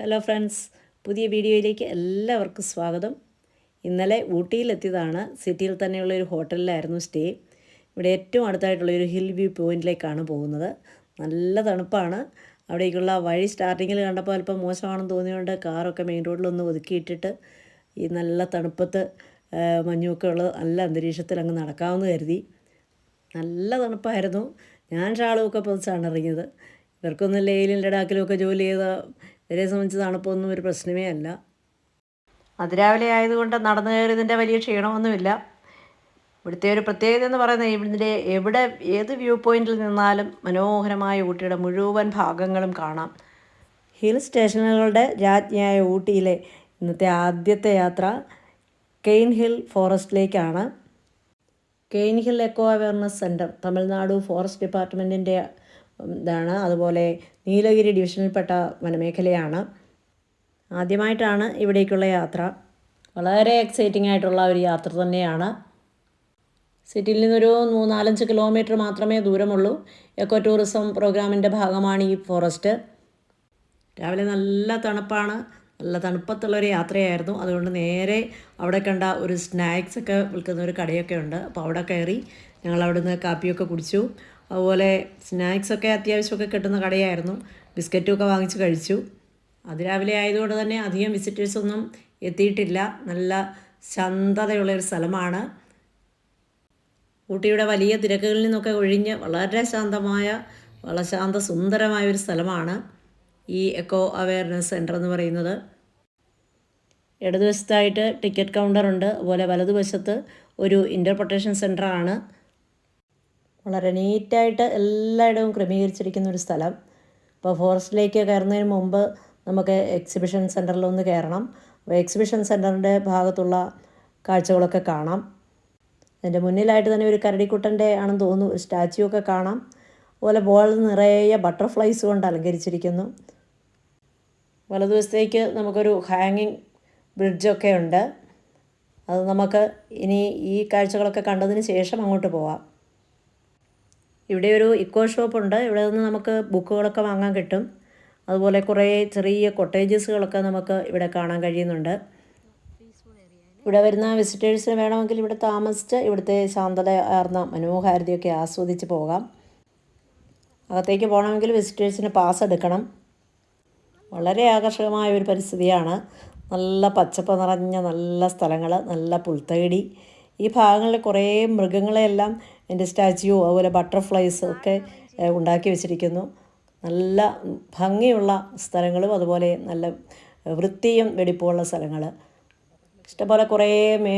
Hello friends പുതിയ വീഡിയോയിലേക്ക് എല്ലാവർക്കും സ്വാഗതം. ഇന്നലെ ഊട്ടിയിലെത്തിയതാണ്. സിറ്റിയിൽ തന്നെയുള്ള ഒരു ഹോട്ടലിലായിരുന്നു സ്റ്റേ ഇവിടെ ഏറ്റവും അടുത്തായിട്ടുള്ള ഒരു ഹിൽ വ്യൂ പോയിന്റിലേക്കാണ് പോകുന്നത്. നല്ല തണുപ്പാണ്. അവിടേക്കുള്ള വഴി സ്റ്റാർട്ടിങ്ങിൽ കണ്ടപ്പോൾ അല്പം മോശമാണെന്ന് തോന്നിയുകൊണ്ട് കാറൊക്കെ മെയിൻ റോഡിലൊന്ന് ഒതുക്കിയിട്ടിട്ട് ഈ നല്ല തണുപ്പത്ത് മഞ്ഞുമൊക്കെ ഉള്ള നല്ല അന്തരീക്ഷത്തിൽ അങ്ങ് നടക്കാമെന്ന് കരുതി. നല്ല തണുപ്പായിരുന്നു. ഞാൻ ഷാളുമൊക്കെ പൊതിച്ചാണ് ഇറങ്ങിയത്. ഇവർക്കൊന്നും ലേയിലും ലഡാക്കിലും ഒക്കെ ജോലി ചെയ്ത ഇവരെ സംബന്ധിച്ച് തണുപ്പൊന്നും ഒരു പ്രശ്നമേ അല്ല. അതിരാവിലെ ആയതുകൊണ്ട് നടന്നു കയറിയതിന്റെ വലിയ ക്ഷീണമൊന്നുമില്ല. ഇവിടുത്തെ ഒരു പ്രത്യേകത എന്ന് പറയുന്നത് ഇതിന്റെ എവിടെ ഏത് വ്യൂ പോയിന്റിൽ നിന്നാലും മനോഹരമായ ഊട്ടിയുടെ മുഴുവൻ ഭാഗങ്ങളും കാണാം. ഹിൽ സ്റ്റേഷനുകളുടെ രാജ്ഞിയായ ഊട്ടിയിലെ ഇന്നത്തെ ആദ്യത്തെ യാത്ര cane hill ഫോറസ്റ്റിലേക്കാണ്. Cairn Hill eco awareness centre Tamil Nadu forest ഡിപ്പാർട്ട്മെന്റിന്റെ ഇതാണ്. അതുപോലെ നീലഗിരി ഡിവിഷനിൽപ്പെട്ട വനമേഖലയാണ്. ആദ്യമായിട്ടാണ് ഇവിടേക്കുള്ള യാത്ര. വളരെ എക്സൈറ്റിംഗ് ആയിട്ടുള്ള ഒരു യാത്ര തന്നെയാണ്. സിറ്റിയിൽ നിന്നൊരു മൂന്നാലഞ്ച് കിലോമീറ്റർ മാത്രമേ ദൂരമുള്ളൂ. എക്കോ ടൂറിസം പ്രോഗ്രാമിന്റെ ഭാഗമാണ് ഈ ഫോറസ്റ്റ് രാവിലെ നല്ല തണുപ്പാണ്. നല്ല തണുപ്പത്തുള്ളൊരു യാത്രയായിരുന്നു. അതുകൊണ്ട് നേരെ അവിടെ കണ്ട ഒരു സ്നാക്സ് ഒക്കെ വിൽക്കുന്ന ഒരു കടയൊക്കെ ഉണ്ട്. അപ്പോൾ അവിടെ കയറി ഞങ്ങൾ അവിടുന്ന് കാപ്പിയൊക്കെ കുടിച്ചു. അതുപോലെ സ്നാക്സൊക്കെ അത്യാവശ്യമൊക്കെ കിട്ടുന്ന കടയായിരുന്നു. ബിസ്ക്കറ്റുമൊക്കെ വാങ്ങിച്ച് കഴിച്ചു. അതിരാവിലെ ആയതുകൊണ്ട് തന്നെ അധികം വിസിറ്റേഴ്സൊന്നും എത്തിയിട്ടില്ല. നല്ല ശാന്തതയുള്ള ഒരു സ്ഥലമാണ്. ഊട്ടിയുടെ വലിയ തിരക്കുകളിൽ നിന്നൊക്കെ ഒഴിഞ്ഞ് വളരെ ശാന്തമായ വളരെ ശാന്ത സുന്ദരമായ ഒരു സ്ഥലമാണ് ഈ എക്കോ അവയർനെസ് സെന്റർ എന്ന് പറയുന്നത്. ഇടതുവശത്തായിട്ട് ടിക്കറ്റ് കൗണ്ടറുണ്ട് അതുപോലെ വലതുവശത്ത് ഒരു ഇന്റർപ്രട്ടേഷൻ സെന്ററാണ് വളരെ നീറ്റായിട്ട് എല്ലായിടവും ക്രമീകരിച്ചിരിക്കുന്ന ഒരു സ്ഥലം. ഇപ്പോൾ ഫോറസ്റ്റിലേക്ക് കയറുന്നതിന് മുമ്പ് നമുക്ക് എക്സിബിഷൻ സെന്ററിലൊന്ന് കയറണം. അപ്പോൾ എക്സിബിഷൻ സെന്ററിന്റെ ഭാഗത്തുള്ള കാഴ്ചകളൊക്കെ കാണാം. അതിന്റെ മുന്നിലായിട്ട് തന്നെ ഒരു കരടിക്കുട്ടന്റെ ആണെന്ന് തോന്നുന്നു ഒരു സ്റ്റാച്യു ഒക്കെ കാണാം. അതുപോലെ ബോൾ നിറയെ ബട്ടർഫ്ലൈസ് കൊണ്ട് അലങ്കരിച്ചിരിക്കുന്നു. വലതുവശത്തേക്ക് നമുക്കൊരു ഹാങ്ങിങ് ബ്രിഡ്ജൊക്കെ ഉണ്ട്. അത് നമുക്ക് ഇനി ഈ കാഴ്ചകളൊക്കെ കണ്ടതിന് ശേഷം അങ്ങോട്ട് പോവാം. ഇവിടെ ഒരു ഇക്കോ ഷോപ്പുണ്ട്. ഇവിടെ നിന്ന് നമുക്ക് ബുക്കുകളൊക്കെ വാങ്ങാൻ കിട്ടും. അതുപോലെ കുറേ ചെറിയ കൊട്ടേജസുകളൊക്കെ നമുക്ക് ഇവിടെ കാണാൻ കഴിയുന്നുണ്ട്. ഇവിടെ വരുന്ന വിസിറ്റേഴ്സിന് വേണമെങ്കിൽ ഇവിടെ താമസിച്ച് ഇവിടുത്തെ ശാന്തത ആർന്ന മനോഹാരിതയൊക്കെ ആസ്വദിച്ച് പോകാം. അകത്തേക്ക് പോകണമെങ്കിൽ വിസിറ്റേഴ്സിന് പാസ് എടുക്കണം. വളരെ ആകർഷകമായ ഒരു പരിസ്ഥിതിയാണ്. നല്ല പച്ചപ്പ് നിറഞ്ഞ നല്ല സ്ഥലങ്ങൾ നല്ല പുൽത്തകിടി. ഈ ഭാഗങ്ങളിൽ കുറേ മൃഗങ്ങളെയെല്ലാം എന്റെ സ്റ്റാച്യു അതുപോലെ ബട്ടർഫ്ലൈസ് ഒക്കെ ഉണ്ടാക്കി വെച്ചിരിക്കുന്നു. നല്ല ഭംഗിയുള്ള സ്ഥലങ്ങളും അതുപോലെ നല്ല വൃത്തിയും വെടിപ്പുള്ള സ്ഥലങ്ങൾ ഇഷ്ടംപോലെ കുറേ മേ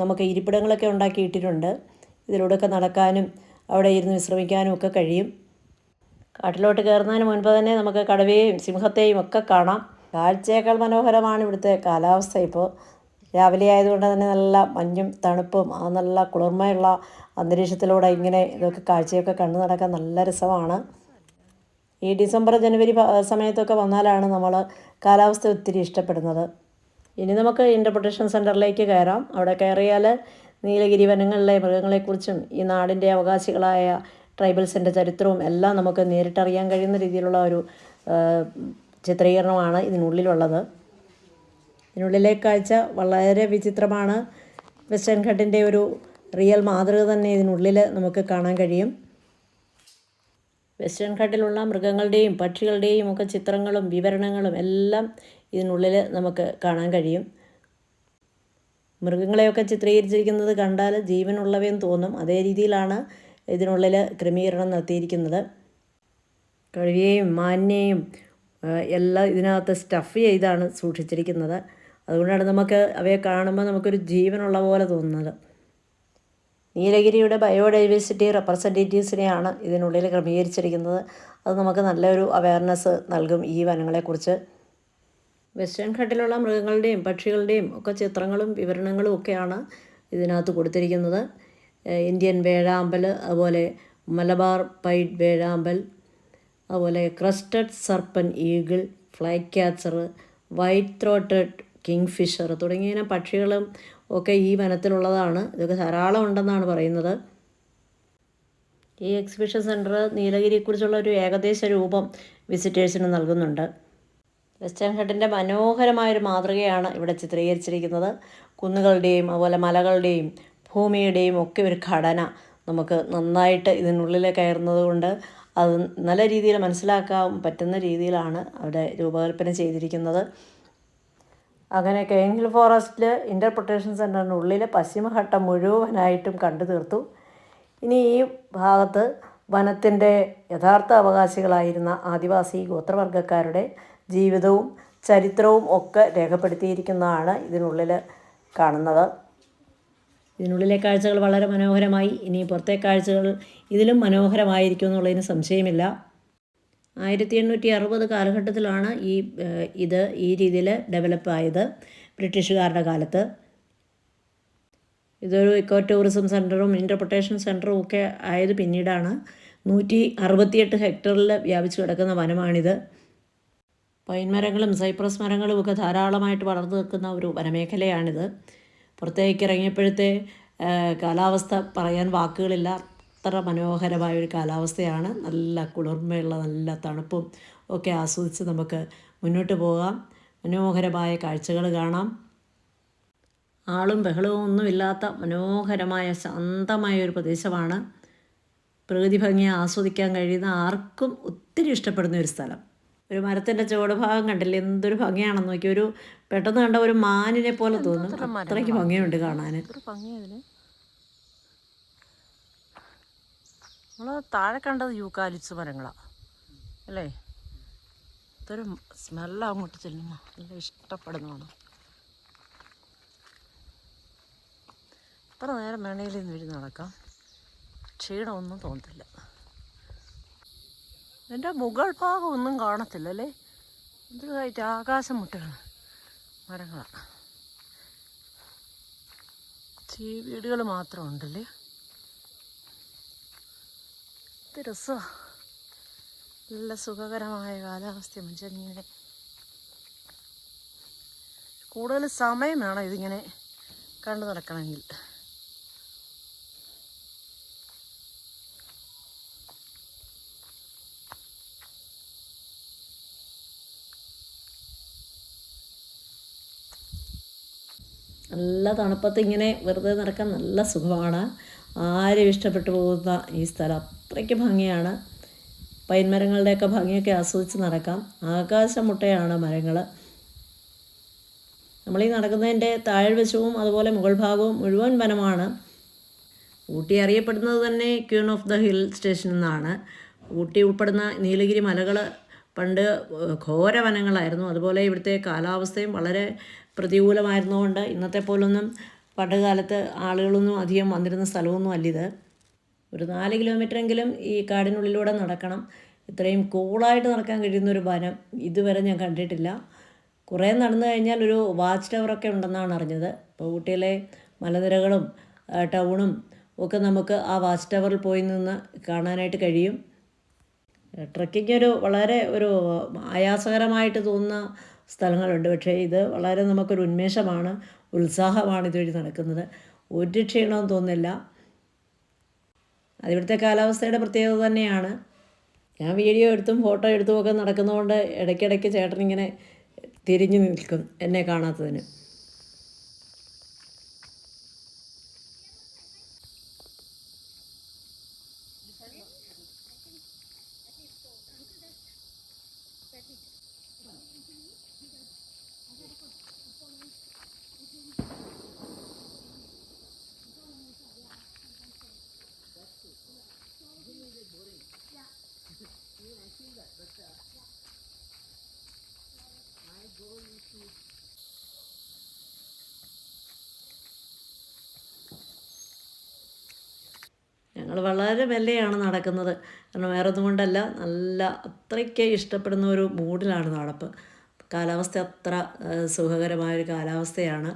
നമുക്ക് ഇരിപ്പിടങ്ങളൊക്കെ ഉണ്ടാക്കിയിട്ടിട്ടുണ്ട് ഇതിലൂടെയൊക്കെ നടക്കാനും അവിടെ ഇരുന്ന് വിശ്രമിക്കാനും ഒക്കെ കഴിയും. കാട്ടിലോട്ട് കയറുന്നതിന് മുൻപ് തന്നെ നമുക്ക് കടവേയും സിംഹത്തെയും ഒക്കെ കാണാം. കാഴ്ചയേക്കാൾ മനോഹരമാണ് ഇവിടുത്തെ കാലാവസ്ഥ ഇപ്പോൾ. രാവിലെ ആയതുകൊണ്ട് തന്നെ നല്ല മഞ്ഞും തണുപ്പും ആ നല്ല കുളിർമയുള്ള അന്തരീക്ഷത്തിലൂടെ ഇങ്ങനെ ഇതൊക്കെ കാഴ്ചയൊക്കെ കണ്ടു നടക്കാൻ നല്ല രസമാണ്. ഈ ഡിസംബർ ജനുവരി സമയത്തൊക്കെ വന്നാലാണ് നമ്മൾ കാലാവസ്ഥ ഒത്തിരി ഇഷ്ടപ്പെടുന്നത്. ഇനി നമുക്ക് ഇന്റർപ്രിട്ടേഷൻ സെന്ററിലേക്ക് കയറാം. അവിടെ കയറിയാൽ നീലഗിരി വനങ്ങളിലെ മൃഗങ്ങളെക്കുറിച്ചും ഈ നാടിന്റെ അവകാശികളായ ട്രൈബൽസിന്റെ ചരിത്രവും എല്ലാം നമുക്ക് നേരിട്ടറിയാൻ കഴിയുന്ന രീതിയിലുള്ള ഒരു ചിത്രീകരണമാണ് ഇതിനുള്ളിലുള്ളത്. ഇതിനുള്ളിലെ കാഴ്ച വളരെ വിചിത്രമാണ്. വെസ്റ്റേൺ ഘട്ടിന്റെ ഒരു റിയൽ മാതൃക തന്നെ ഇതിനുള്ളിൽ നമുക്ക് കാണാൻ കഴിയും. വെസ്റ്റേൺ ഘട്ടിലുള്ള മൃഗങ്ങളുടെയും പക്ഷികളുടെയും ഒക്കെ ചിത്രങ്ങളും വിവരണങ്ങളും എല്ലാം ഇതിനുള്ളിൽ നമുക്ക് കാണാൻ കഴിയും. മൃഗങ്ങളെയൊക്കെ ചിത്രീകരിച്ചിരിക്കുന്നത് കണ്ടാൽ ജീവനുള്ളവയെന്ന് തോന്നും. അതേ രീതിയിലാണ് ഇതിനുള്ളിൽ ക്രമീകരണം നടത്തിയിരിക്കുന്നത്. കഴുകയും മാന്യയും എല്ലാം ഇതിനകത്ത് സ്റ്റഫ് ചെയ്താണ് സൂക്ഷിച്ചിരിക്കുന്നത്. അതുകൊണ്ടാണ് നമുക്ക് അവയെ കാണുമ്പോൾ നമുക്കൊരു ജീവനുള്ള പോലെ തോന്നുന്നത്. നീലഗിരിയുടെ ബയോഡൈവേഴ്സിറ്റി റെപ്രസെന്റേറ്റീവ്സിനെയാണ് ഇതിനുള്ളിൽ ക്രമീകരിച്ചിരിക്കുന്നത്. അത് നമുക്ക് നല്ലൊരു അവയർനെസ് നൽകും ഈ വനങ്ങളെക്കുറിച്ച്. വെസ്റ്റേൺ ഘട്ടിലുള്ള മൃഗങ്ങളുടെയും പക്ഷികളുടെയും ഒക്കെ ചിത്രങ്ങളും വിവരണങ്ങളും ഒക്കെയാണ് ഇതിനകത്ത് കൊടുത്തിരിക്കുന്നത്. ഇന്ത്യൻ വേഴാമ്പൽ അതുപോലെ മലബാർ പൈഡ് വേഴാമ്പൽ അതുപോലെ crested serpent eagle flycatcher white throated kingfisher തുടങ്ങിയ പക്ഷികളും ഒക്കെ ഈ വനത്തിലുള്ളതാണ്. ഇതൊക്കെ ധാരാളം ഉണ്ടെന്നാണ് പറയുന്നത്. ഈ എക്സിബിഷൻ സെന്റർ നീലഗിരിയെക്കുറിച്ചുള്ള ഒരു ഏകദേശ രൂപം വിസിറ്റേഴ്സിന് നൽകുന്നുണ്ട്. വെസ്റ്റേൺ ഘട്ടിന്റെ മനോഹരമായൊരു മാതൃകയാണ് ഇവിടെ ചിത്രീകരിച്ചിരിക്കുന്നത്. കുന്നുകളുടെയും അതുപോലെ മലകളുടെയും ഭൂമിയുടെയും ഒക്കെ ഒരു ഘടന നമുക്ക് നന്നായിട്ട് ഇതിനുള്ളിൽ കയറുന്നത് കൊണ്ട് അത് നല്ല രീതിയിൽ മനസ്സിലാക്കാൻ പറ്റുന്ന രീതിയിലാണ് അവിടെ രൂപകൽപ്പന ചെയ്തിരിക്കുന്നത്. അങ്ങനെ കെയിൻ ഹിൽ ഫോറസ്റ്റിൽ ഇന്റർപ്രിട്ടേഷൻ സെന്ററിനുള്ളിൽ പശ്ചിമഘട്ടം മുഴുവനായിട്ടും കണ്ടു തീർത്തു. ഇനി ഈ ഭാഗത്ത് വനത്തിന്റെ യഥാർത്ഥ അവകാശികളായിരുന്ന ആദിവാസി ഗോത്രവർഗക്കാരുടെ ജീവിതവും ചരിത്രവും ഒക്കെ രേഖപ്പെടുത്തിയിരിക്കുന്നതാണ് ഇതിനുള്ളിൽ കാണുന്നത്. ഇതിനുള്ളിലെ കാഴ്ചകൾ വളരെ മനോഹരമായി ഇനി പുറത്തെ കാഴ്ചകൾ ഇതിലും മനോഹരമായിരിക്കും എന്നുള്ളതിന് സംശയമില്ല. ആയിരത്തി എണ്ണൂറ്റി അറുപത് കാലഘട്ടത്തിലാണ് ഈ ഇത് ഈ രീതിയിൽ ഡെവലപ്പ് ആയത് ബ്രിട്ടീഷുകാരുടെ കാലത്ത്. ഇതൊരു ഇക്കോ ടൂറിസം സെന്ററും ഇന്റർപ്രിട്ടേഷൻ സെന്ററും ഒക്കെ ആയത് പിന്നീടാണ്. നൂറ്റി അറുപത്തിയെട്ട് ഹെക്ടറിൽ വ്യാപിച്ചു കിടക്കുന്ന വനമാണിത്. പൈൻ മരങ്ങളും സൈപ്രസ് മരങ്ങളും ഒക്കെ ധാരാളമായിട്ട് വളർന്നു നിൽക്കുന്ന ഒരു വനമേഖലയാണിത്. പുറത്തേക്ക് ഇറങ്ങിയപ്പോഴത്തെ കാലാവസ്ഥ പറയാൻ വാക്കുകളില്ല. അത്ര മനോഹരമായ ഒരു കാലാവസ്ഥയാണ്. നല്ല കുളിർമയുള്ള നല്ല തണുപ്പും ഒക്കെ ആസ്വദിച്ച് നമുക്ക് മുന്നോട്ട് പോകാം. മനോഹരമായ കാഴ്ചകൾ കാണാം. ആളും ബഹളവും ഒന്നുമില്ലാത്ത മനോഹരമായ ശാന്തമായ ഒരു പ്രദേശമാണ്. പ്രകൃതി ഭംഗിയെ ആസ്വദിക്കാൻ കഴിയുന്ന ആർക്കും ഒത്തിരി ഇഷ്ടപ്പെടുന്ന ഒരു സ്ഥലം. ഒരു മരത്തിന്റെ ചുവട് ഭാഗം കണ്ടില്ലേ? എന്തൊരു ഭംഗിയാണെന്ന് നോക്കി. ഒരു പെട്ടെന്ന് കണ്ട ഒരു മാനിനെ പോലെ തോന്നും. അത്രയ്ക്ക് ഭംഗിയുണ്ട് കാണാൻ ഒരു ഭംഗി അതിന് നമ്മൾ താഴെ കണ്ടത് യൂക്കാലിപ്സ് മരങ്ങളാണ് അല്ലേ? ഇതൊരു സ്മെല്ല അങ്ങോട്ട് ചെല്ലുന്ന നല്ല ഇഷ്ടപ്പെടുന്നതാണ്. എത്ര നേരം വേണേലും ഇന്ന് ഇരുന്ന് നടക്കാം. ക്ഷീണമൊന്നും തോന്നത്തില്ല. എന്റെ മുകൾ ഭാഗം ഒന്നും കാണത്തില്ല അല്ലേ? ഇതായിട്ട് ആകാശം മുട്ടുകയാണ് മരങ്ങളാണ് വീടുകൾ മാത്രം ഉണ്ടല്ലേ? രസമാണ് നല്ല സുഖകരമായ കാലാവസ്ഥ മനുഷ്യനിങ്ങനെ. കൂടുതൽ സമയം വേണം ഇതിങ്ങനെ കണ്ടു നടക്കണമെങ്കിൽ. നല്ല തണുപ്പത്ത് ഇങ്ങനെ വെറുതെ നടക്കാൻ നല്ല സുഖമാണ്. ആരും ഇഷ്ടപ്പെട്ടു പോകുന്ന ഈ സ്ഥലം. അത്രയ്ക്ക് ഭംഗിയാണ്. പൈൻ മരങ്ങളുടെയൊക്കെ ഭംഗിയൊക്കെ ആസ്വദിച്ച് നടക്കാം. ആകാശമുട്ടയാണ് മരങ്ങൾ നമ്മളീ നടക്കുന്നതിന്റെ താഴ്വശവും അതുപോലെ മുകൾ ഭാഗവും മുഴുവൻ വനമാണ്. ഊട്ടി അറിയപ്പെടുന്നത് തന്നെ queen of the hill station എന്നാണ്. ഊട്ടി ഉൾപ്പെടുന്ന നീലഗിരി മലകൾ പണ്ട് ഘോര വനങ്ങളായിരുന്നു. അതുപോലെ ഇവിടുത്തെ കാലാവസ്ഥയും വളരെ പ്രതികൂലമായിരുന്നുകൊണ്ട് ഇന്നത്തെ പോലൊന്നും പണ്ട് കാലത്ത് ആളുകളൊന്നും അധികം വന്നിരുന്ന സ്ഥലമൊന്നും അല്ലിത്. ഒരു നാല് കിലോമീറ്ററെങ്കിലും ഈ കാടിനുള്ളിലൂടെ നടക്കണം. ഇത്രയും കൂളായിട്ട് നടക്കാൻ കഴിയുന്ന ഒരു വനം ഇതുവരെ ഞാൻ കണ്ടിട്ടില്ല. കുറേ നടന്നു കഴിഞ്ഞാൽ ഒരു വാച്ച് ടവറൊക്കെ ഉണ്ടെന്നാണ് അറിഞ്ഞത്. അപ്പോൾ ഊട്ടിയിലെ മലനിരകളും ടൗണും ഒക്കെ നമുക്ക് ആ വാച്ച് ടവറിൽ പോയി നിന്ന് കാണാനായിട്ട് കഴിയും. ട്രക്കിംഗ് ഒരു വളരെ ഒരു ആയാസകരമായിട്ട് തോന്നുന്ന സ്ഥലങ്ങളുണ്ട്. പക്ഷേ ഇത് വളരെ നമുക്കൊരു ഉന്മേഷമാണ് ഉത്സാഹമാണ് ഇതുവഴി നടക്കുന്നത്. ഒരു ക്ഷീണവും തോന്നില്ല അതിവിടുത്തെ കാലാവസ്ഥയുടെ പ്രത്യേകത തന്നെയാണ്. ഞാൻ വീഡിയോ എടുത്തും ഫോട്ടോ എടുത്തുമൊക്കെ നടക്കുന്നതുകൊണ്ട് ഇടയ്ക്കിടയ്ക്ക് ചേട്ടനിങ്ങനെ തിരിഞ്ഞു നിൽക്കും എന്നെ കാണാത്തതിന്. വളരെ മെല്ലെയാണ് നടക്കുന്നത്. കാരണം വേറെ കൊണ്ടല്ല നല്ല അത്രയ്ക്ക് ഇഷ്ടപ്പെടുന്ന ഒരു മൂഡിലാണ് നടപ്പ്. കാലാവസ്ഥ അത്ര സുഖകരമായൊരു കാലാവസ്ഥയാണ്.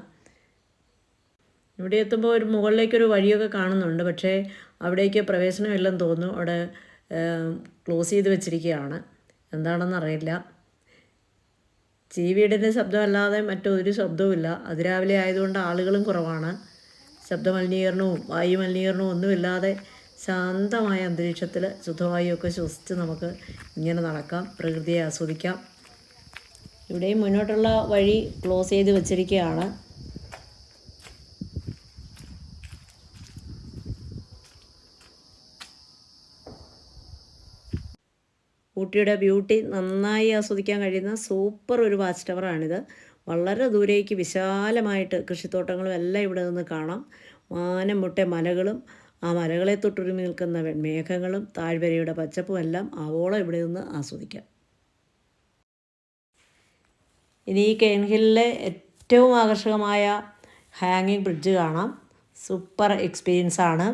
ഇവിടെ എത്തുമ്പോൾ ഒരു മുകളിലേക്കൊരു വഴിയൊക്കെ കാണുന്നുണ്ട്. പക്ഷേ അവിടേക്ക് പ്രവേശനമില്ലെന്ന് തോന്നുന്നു. അവിടെ ക്ലോസ് ചെയ്ത് വെച്ചിരിക്കുകയാണ്. എന്താണെന്ന് അറിയില്ല. ചീവീടിന്റെ ശബ്ദമല്ലാതെ മറ്റൊരു ശബ്ദവുമില്ല. അതിരാവിലെ ആയതുകൊണ്ട് ആളുകളും കുറവാണ്. ശബ്ദമലിനീകരണവും വായു മലിനീകരണവും ഒന്നുമില്ലാതെ ശാന്തമായ അന്തരീക്ഷത്തിൽ ശുദ്ധവായുവൊക്കെ ശ്വസിച്ച് നമുക്ക് ഇങ്ങനെ നടക്കാം പ്രകൃതിയെ ആസ്വദിക്കാം. ഇവിടെയും മുന്നോട്ടുള്ള വഴി ക്ലോസ് ചെയ്ത് വച്ചിരിക്കുകയാണ്. ഊട്ടിയുടെ ബ്യൂട്ടി നന്നായി ആസ്വദിക്കാൻ കഴിയുന്ന സൂപ്പർ ഒരു വാച്ച് ടവറാണിത്. വളരെ ദൂരേക്ക് വിശാലമായിട്ട് കൃഷിത്തോട്ടങ്ങളും എല്ലാം ഇവിടെ നിന്ന് കാണാം. മാനം മുട്ടെ മലകളും ആ മലകളെ തൊട്ടുരുമി നിൽക്കുന്ന മേഘങ്ങളും താഴ്വരയുടെ പച്ചപ്പും എല്ലാം ആവോളം ഇവിടെ നിന്ന് ആസ്വദിക്കാം. ഇനി ഈ കെയിൻഹില്ലിലെ ഏറ്റവും ആകർഷകമായ ഹാങ്ങിങ് ബ്രിഡ്ജ് കാണാം. സൂപ്പർ എക്സ്പീരിയൻസ് ആണ്.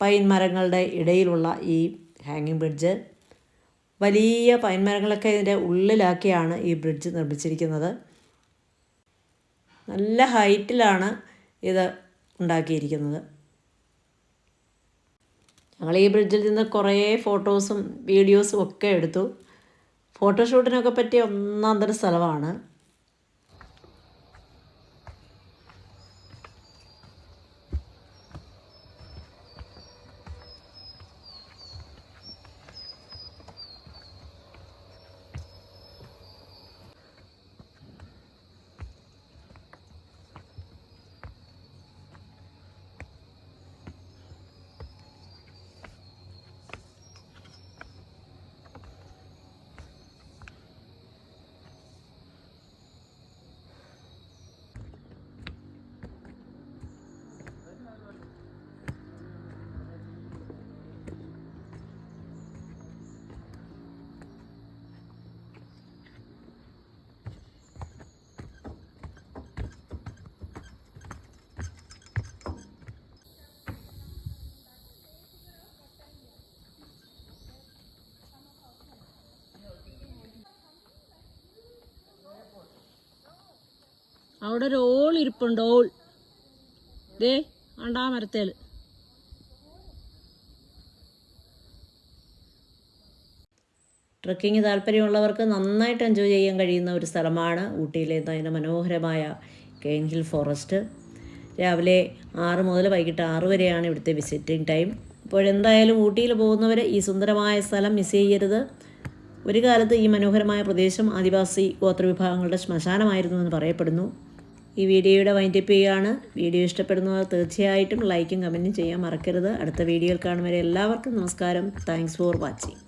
പൈൻ മരങ്ങളുടെ ഇടയിലുള്ള ഈ ഹാങ്ങിങ് ബ്രിഡ്ജ്. വലിയ പൈൻ മരങ്ങളൊക്കെ ഇതിന്റെ ഉള്ളിലാക്കിയാണ് ഈ ബ്രിഡ്ജ് നിർമ്മിച്ചിരിക്കുന്നത്. നല്ല ഹൈറ്റിലാണ് ഇത് ഉണ്ടാക്കിയിരിക്കുന്നത്. ഞങ്ങൾ ഈ ബ്രിഡ്ജിൽ നിന്ന് കുറേ ഫോട്ടോസും വീഡിയോസും ഒക്കെ എടുത്തു. ഫോട്ടോഷൂട്ടിനൊക്കെ പറ്റിയ ഒന്നാന്തര തരം സ്ഥലമാണ്. അവിടെ ഒരു ഓൾ. ഇരിപ്പുണ്ട് ഓൾ ദേ ആണ്ടാ മരത്തേൽ ട്രക്കിങ് താല്പര്യമുള്ളവർക്ക് നന്നായിട്ട് എൻജോയ് ചെയ്യാൻ കഴിയുന്ന ഒരു സ്ഥലമാണ് ഊട്ടിയിലെ അതിന്റെ മനോഹരമായ കെയിൻ ഫോറസ്റ്റ്. രാവിലെ ആറ് മുതൽ വൈകിട്ട് ആറ് വരെയാണ് ഇവിടുത്തെ വിസിറ്റിംഗ് ടൈം. ഇപ്പോഴെന്തായാലും ഊട്ടിയിൽ പോകുന്നവർ ഈ സുന്ദരമായ സ്ഥലം മിസ് ചെയ്യരുത്. ഒരു കാലത്ത് ഈ മനോഹരമായ പ്രദേശം ആദിവാസി ഗോത്രവിഭാഗങ്ങളുടെ ശ്മശാനമായിരുന്നു എന്ന് പറയപ്പെടുന്നു. ഈ വീഡിയോയുടെ വൈൻഡപ്പ് ചെയ്യുകയാണ്. വീഡിയോ ഇഷ്ടപ്പെടുന്നവർ തീർച്ചയായിട്ടും ലൈക്കും കമന്റും ചെയ്യാൻ മറക്കരുത്. അടുത്ത വീഡിയോയിൽ കാണുന്നവരെ എല്ലാവർക്കും നമസ്കാരം. Thanks for watching